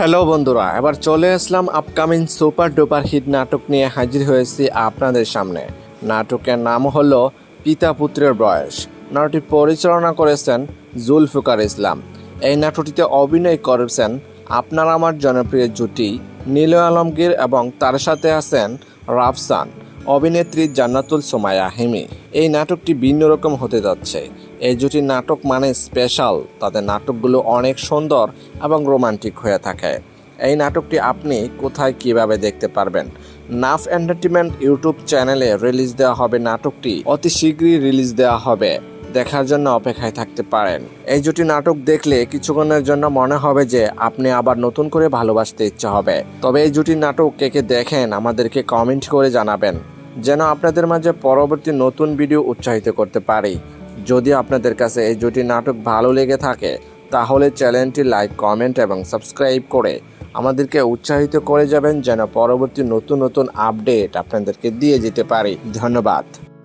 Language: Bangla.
হ্যালো বন্ধুরা, এবার চলে আসলাম আপকামিং সুপার ডুপার হিট নাটক নিয়ে হাজির হয়েছি আপনাদের সামনে। নাটকের নাম হলো পিতা পুত্রের বয়স। নাটকটি পরিচালনা করেছেন জুলফুকার ইসলাম। এই নাটকটিতে অভিনয় করেছেন আপনার আমার জনপ্রিয় জুটি নীল আলমগীর এবং তার সাথে আছেন রাফসান। অভিনেত্রী জান্নাতুল সোমায়া হিমি। এই নাটকটি ভিন্ন রকম হতে যাচ্ছে। এই জুটির নাটক মানে স্পেশাল। তাদের নাটকগুলো অনেক সুন্দর এবং রোমান্টিক হয়ে থাকে। এই নাটকটি আপনি কোথায় কীভাবে দেখতে পারবেন? নাফ এন্টারটেনমেন্ট ইউটিউব চ্যানেলে রিলিজ দেওয়া হবে নাটকটি। অতি শীঘ্রই রিলিজ দেওয়া হবে। দেখার জন্য অপেক্ষায় থাকতে পারেন। এই জুটি নাটক দেখলে কিছুক্ষণের জন্য মনে হবে যে আপনি আবার নতুন করে ভালোবাসতে ইচ্ছা হবে। তবে এই জুটি নাটক কে কে দেখেন আমাদেরকে কমেন্ট করে জানাবেন। যেন আপনাদের মাঝে পরবর্তী নতুন ভিডিও উৎসাহিত করতে পারি। যদি আপনাদের কাছে এই জুটি নাটক ভালো লেগে থাকে, তাহলে চ্যানেলটি লাইক, কমেন্ট এবং সাবস্ক্রাইব করে আমাদেরকে উৎসাহিত করে যাবেন যেন পরবর্তী নতুন নতুন আপডেট আপনাদেরকে দিয়ে যেতে পারি। ধন্যবাদ।